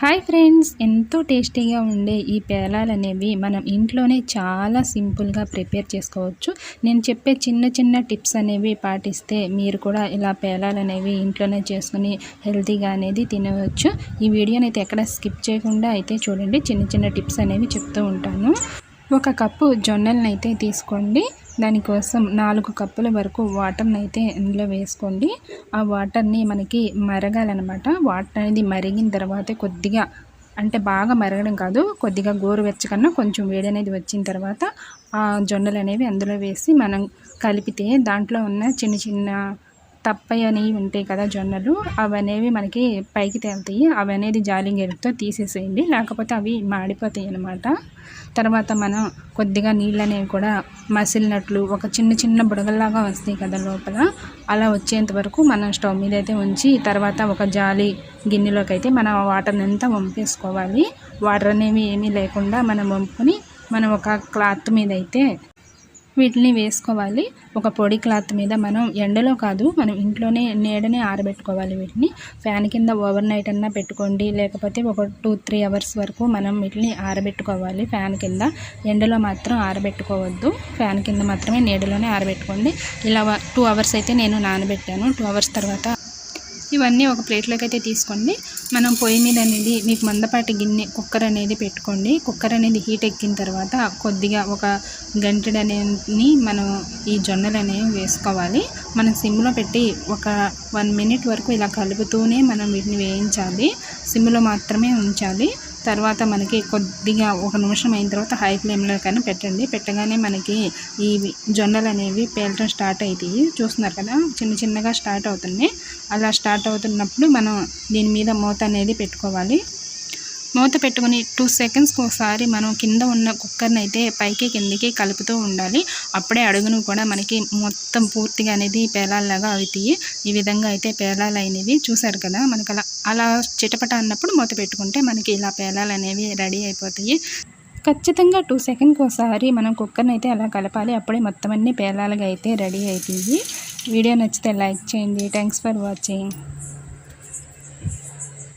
Hi friends ఎంతో టేస్టీగా ఉండే ఈ పేలాలు అనేవి మనం ఇంట్లోనే చాలా సింపుల్గా ప్రిపేర్ చేసుకోవచ్చు. నేను చెప్పే చిన్న చిన్న టిప్స్ అనేవి పాటిస్తే మీరు కూడా ఇలా పేలాలు అనేవి ఇంట్లోనే చేసుకుని హెల్తీగా అనేది తినవచ్చు. ఈ వీడియోని అయితే ఎక్కడ స్కిప్ చేయకుండా అయితే చూడండి. చిన్న చిన్న టిప్స్ అనేవి చెప్తూ ఉంటాను. ఒక కప్పు జొన్నలను అయితే తీసుకోండి. దానికోసం నాలుగు కప్పుల వరకు వాటర్ని అయితే ఇందులో వేసుకోండి. ఆ వాటర్ని మనకి మరగాలన్నమాట. వాటర్ అనేది మరిగిన తర్వాత కొద్దిగా అంటే బాగా మరగడం కాదు కొద్దిగా గోరువెచ్చకన్నా కొంచెం వేడి అనేది వచ్చిన తర్వాత ఆ జొన్నలు అనేవి అందులో వేసి మనం కలిపితే దాంట్లో ఉన్న చిన్న చిన్న తప్పయి అనేవి ఉంటాయి కదా జొన్నలు అవి అనేవి మనకి పైకి తేలుతాయి. అవి అనేది జాలింగెరుతో తీసేసేయండి. లేకపోతే అవి మాడిపోతాయి అన్నమాట. తర్వాత మనం కొద్దిగా నీళ్ళు అనేవి కూడా మసిలినట్లు ఒక చిన్న చిన్న బుడగల్లాగా వస్తాయి కదా లోపల. అలా వచ్చేంత వరకు మనం స్టవ్ మీద అయితే ఉంచి తర్వాత ఒక జాలి గిన్నెలోకి అయితే మనం వాటర్ని అంతా వంపేసుకోవాలి. వాటర్ అనేవి ఏమీ లేకుండా మనం వంపుకొని మనం ఒక క్లాత్ మీద అయితే వీటిని వేసుకోవాలి. ఒక పొడి క్లాత్ మీద మనం ఎండలో కాదు మనం ఇంట్లోనే నీడనే ఆరబెట్టుకోవాలి వీటిని. ఫ్యాన్ కింద ఓవర్ నైట్ అన్నా పెట్టుకోండి. లేకపోతే ఒక టూ త్రీ అవర్స్ వరకు మనం వీటిని ఆరబెట్టుకోవాలి ఫ్యాన్ కింద. ఎండలో మాత్రం ఆరబెట్టుకోవద్దు. ఫ్యాన్ కింద మాత్రమే నీడలోనే ఆరబెట్టుకోండి. ఇలా టూ అవర్స్ అయితే నేను నానబెట్టాను. టూ అవర్స్ తర్వాత ఇవన్నీ ఒక ప్లేట్లోకి అయితే తీసుకోండి. మనం పొయ్యి మీద అనేది మీకు మందపాటి గిన్నె కుక్కర్ అనేది పెట్టుకోండి. కుక్కర్ అనేది హీట్ ఎక్కిన తర్వాత కొద్దిగా ఒక గంటెడు అనేది మనం ఈ జొన్నలు అనేవి వేసుకోవాలి. మనం సిమ్లో పెట్టి ఒక వన్ మినిట్ వరకు ఇలా కలుపుతూనే మనం వీటిని వేయించాలి. సిమ్లో మాత్రమే ఉంచాలి. తర్వాత మనకి కొద్దిగా ఒక నిమిషం అయిన తర్వాత హై ఫ్లేమ్లో కానీ పెట్టండి. పెట్టగానే మనకి ఈ జొన్నలు అనేవి పేలటం స్టార్ట్ అవుతాయి చూస్తున్నారు కదా? చిన్న చిన్నగా స్టార్ట్ అవుతున్నాయి. అలా స్టార్ట్ అవుతున్నప్పుడు మనం దీని మీద మూత అనేది పెట్టుకోవాలి. మూత పెట్టుకుని టూ సెకండ్స్కి ఒకసారి మనం కింద ఉన్న కుక్కర్ని అయితే పైకి కిందకి కలుపుతూ ఉండాలి. అప్పుడే అడుగును కూడా మనకి మొత్తం పూర్తిగా అనేది పేలాల్లాగా అవుతాయి. ఈ విధంగా అయితే పేలాలు అనేవి చూసారు కదా మనకి అలా అలా చిటపట అన్నప్పుడు మూత పెట్టుకుంటే మనకి ఇలా పేలాలు అనేవి రెడీ అయిపోతాయి. ఖచ్చితంగా టూ సెకండ్కి ఒకసారి మనం కుక్కర్ని అయితే అలా కలపాలి. అప్పుడే మొత్తం అన్ని పేలాలుగా అయితే రెడీ అవుతుంది వీడియో నచ్చితే లైక్ చేయండి. Thanks for watching